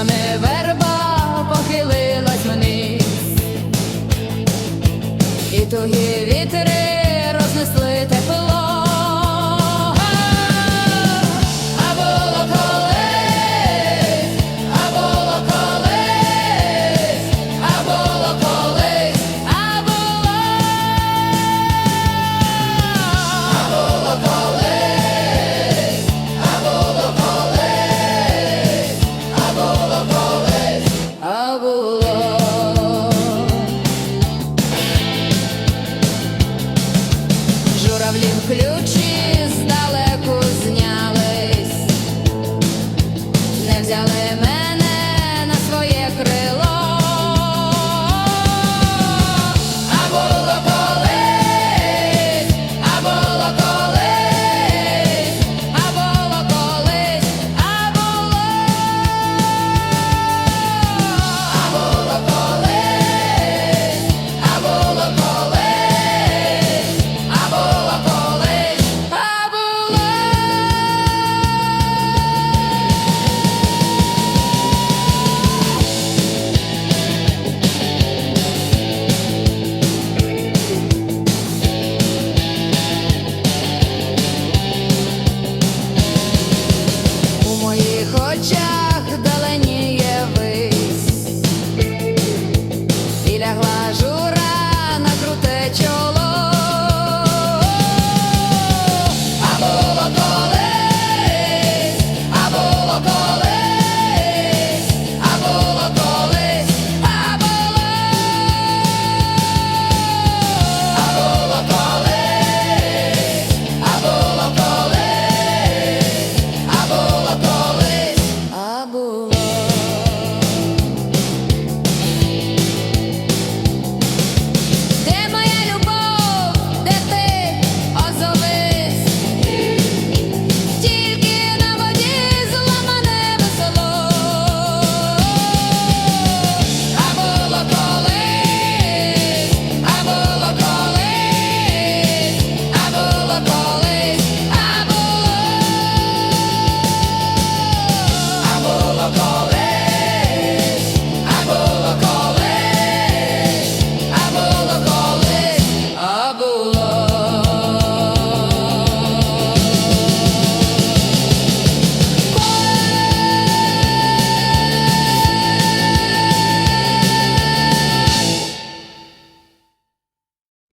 листями верба похилилась вниз, і тугі вітри. ключі здалеку знялись, не взяли мене на своє крило.